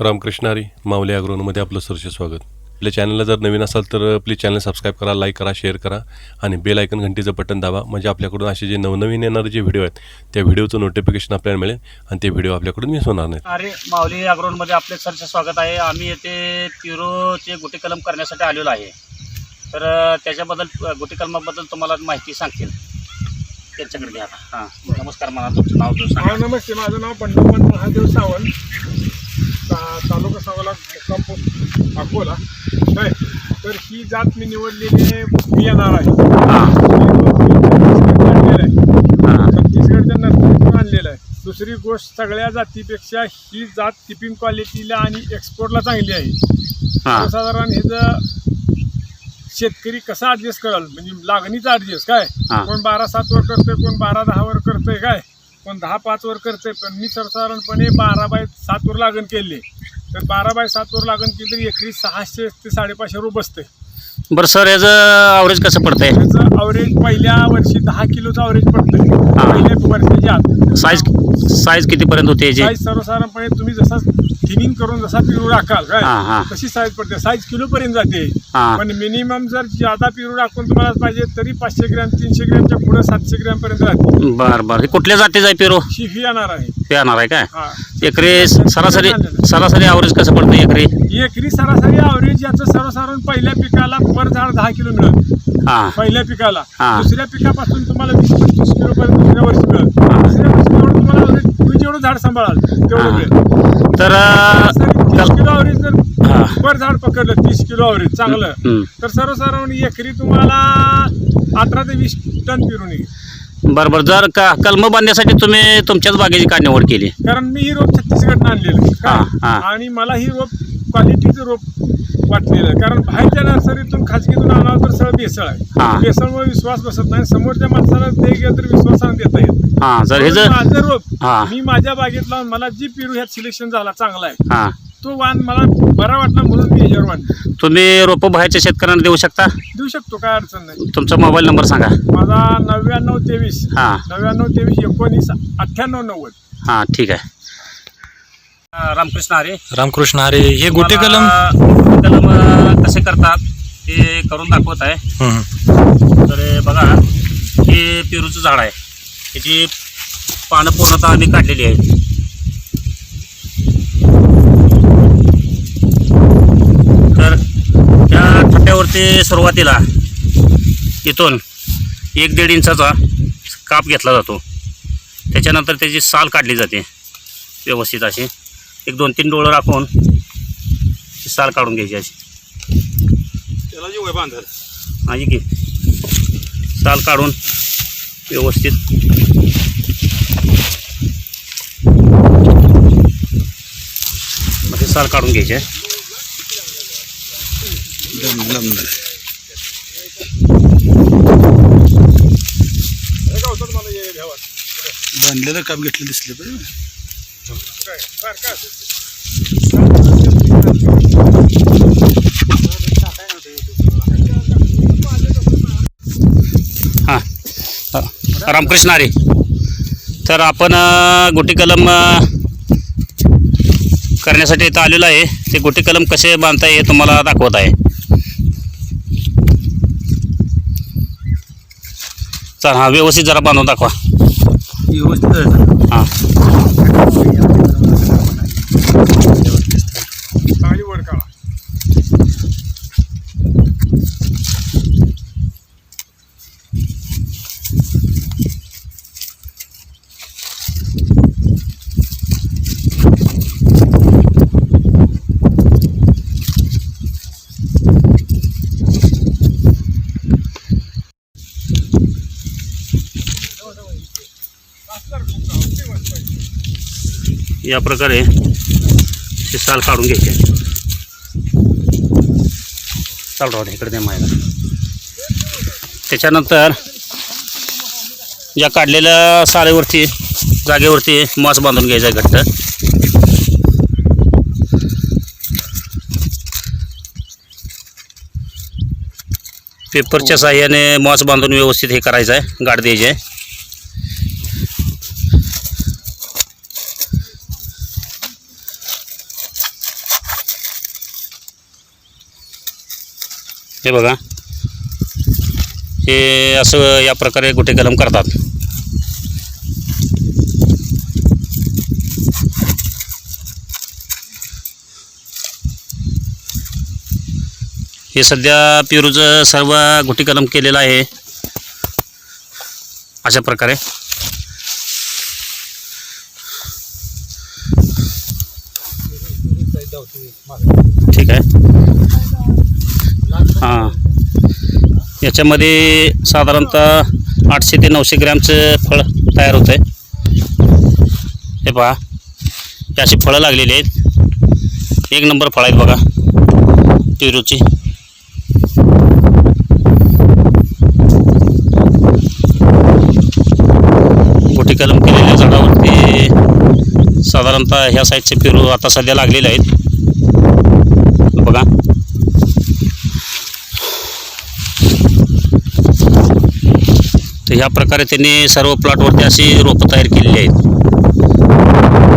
रामकृष्ण हरी माऊली अग्रोनमध्ये आपलं सरचे स्वागत. आपल्या चॅनलला जर नवीन असाल तर प्लीज चॅनल सबस्क्राईब करा लाईक करा शेअर करा आणि बेल आयकन घंटीचं बटन दाबा. म्हणजे आपल्याकडून असे जे नवनवीन येणारे जे व्हिडिओ आहेत त्या व्हिडिओचं नोटिफिकेशन आपल्याला मिळेल आणि ते व्हिडिओ आपल्याकडून मिस होणार नाहीत. अरे माऊली अग्रोनमध्ये आपले सरचे स्वागत आहे. आम्ही येथे पिरोचे गुटी कलम करण्यासाठी आलेलो आहे. तर त्याच्याबद्दल गुटी कलमाबद्दल तुम्हाला माहिती सांगतील. त्यांच्याकडे घ्या आता. हां. नमस्कार मला तुमचं नाव सांगा. नमस्ते. माझं नाव पंडोपन महादेव सावंत. ता- तालुका सावला मुक्काम पोस्ट अकोला काय तर ही जात मी निवडलेली आहे बियाणार आहे. छत्तीसगडच्या नर्सरीतून आणलेलं आहे. दुसरी गोष्ट सगळ्या जातीपेक्षा ही जात टिपिंग क्वालिटीला आणि एक्सपोर्टला चांगली आहे. साधारण हे जर शेतकरी कसा ऍडजस्ट कराल? म्हणजे लागणीचा ऍडजस्ट काय. कोण बारा सात वर करतोय कोण बारा दहा वर करतोय काय? कोण दहा पाच वर करतोय पण मी सर्वसाधारणपणे बारा बाय सात वर लागण केली. तर बारा बाय सात वर लागण केली तर एकरी सहाशे ते साडेपाचशे रुपये बसते बरं सर याचं ॲव्हरेज कसं पडतंय? त्याचं अवरेज पहिल्या वर्षी दहा किलोचं अवरेज पडतंय. हा. पहिल्या वर्षाच्या आत साईज साईज कितीपर्यंत होते याची? साईज सर्वसाधारणपणे तुम्ही जसा थिनिंग करून जसा पिरू राखाल काय हा, हा. तशी साईज पडते. साईज किलो पर्यंत जाते. हां. पण मिनिमम जर जादा पिरू टाकून तुम्हाला पाहिजे तरी पाचशे ग्रॅम तीनशे ग्रॅमच्या पुढे सातशे ग्रॅम पर्यंत राहते बरं बरं. हे कुठल्या जातीचं आहे पेरो? ही ही येणार आहे. ते येणार आहे काय? हा. एकरी सरासरी सरासरी ॲव्हरेज कसं पडतं एकरी? एकरी सरासरी अवरेज याचं सर्वसाधारण पहिल्या पिकाला पर झाड दहा किलो मिळेल हां. पहिल्या पिकाला. हा. दुसऱ्या पिकापासून तुम्हाला वीस पंचवीस किलो पर्यंत दुसऱ्या वर्षी वर्षी तुम्ही जेवढं झाड सांभाळाल तेवढं. मिळेल तर तीस किलो अवरेज जर. पर झाड पकडलं तीस किलो अवरेज चांगलं. तर सर्वसाधारण एकरी तुम्हाला अठरा ते वीस टन पिरून येईल बरं बरं जर का कलम बांधण्यासाठी तुम्ही तुमच्याच बागेची का निवड केली कारण मी ही रोप छत्तीसगडनं आणलेलं. हा, हा. आणि मला ही रोप क्वालिटीचं रोप वाटलेलं आहे. कारण बाहेरच्या नर्सरीतून खाजगीतून आणावं तर सगळं बेसळ हा. आहे बेसळमुळे विश्वास बसत नाही. समोरच्या माणसाला ते गेलं तर विश्वासाने देता येत माझं रोप. मी माझ्या बागेत लावून मला जी पिरू ह्यात सिलेक्शन झाला चांगला आहे. हां. तो वाण मला बरा वाटला म्हणून मी ह्याच्यावर वाढलो तुम्ही रोपं बाहेरच्या शेतकऱ्यांना देऊ शकता? देऊ शकतो काय अडचण नाही. तुमचा मोबाईल नंबर सांगा. माझा नव्याण्णव तेवीस हां. नव्याण्णव तेवीस एकोणीस अठ्ठ्याण्णव नव्वद. हां ठीक आहे. रामकृष्ण हरे रामकृष्ण अरे हे गोटे कलम? गुटी कलम कसे करतात ते करून दाखवत आहे. हं, तर बघा हे पेरूचं झाड आहे. त्याची पानं पूर्णतः आम्ही काढलेली आहेत. तर त्या ठप्प्यावरती सुरुवातीला इथून एक दीड इंचाचा काप घेतला जातो. त्याच्यानंतर त्याची साल काढली जाते. व्यवस्थित अशी. एक दोन तीन डोळं राखून ती साल काढून घ्यायची अशी. त्याला जे वय बांधल माझी की. साल काढून व्यवस्थित. मग ते साल काढून घ्यायचे. बांधलेलं काम घेतलं दिसले पाहिजे हां. रामकृष्ण हरी तर आपण गोटी कलम करण्यासाठी इथं आलेलो आहे. ते गोटी कलम कसे बांधता हे तुम्हाला दाखवत आहे. चल हां व्यवस्थित जरा बांधून दाखवा. व्यवस्थित हां. या प्रकारे ते साल काढून घ्यायचे. चाल राहू दे इकडे दे मायला. त्याच्यानंतर या काढलेल्या सालेवरती जागेवरती मास बांधून घ्यायचा आहे घट्ट. पेपरच्या साह्याने मॉस बांधून व्यवस्थित हे करायचं आहे गाठ द्यायची आहे. हे बघा. हे असं या प्रकारे गुटे कलम करतात. हे सध्या पेरूचं सर्व गुटी कलम केलेलं आहे. अशा प्रकारे. ठीक आहे हां याच्यामध्ये साधारणतः आठशे ते नऊशे ग्रॅमचं फळ तयार होतं आहे हे पहा हे अशी फळं लागलेली आहेत. एक नंबर फळ आहेत बघा पेरूची. गोटी कलम केलेल्या झाडावरती. साधारणतः ह्या साईडचे पेरू आता सध्या लागलेले आहेत. बघा. तर ह्या प्रकारे त्यांनी सर्व प्लॉटवरती अशी रोपं तयार केलेली आहेत.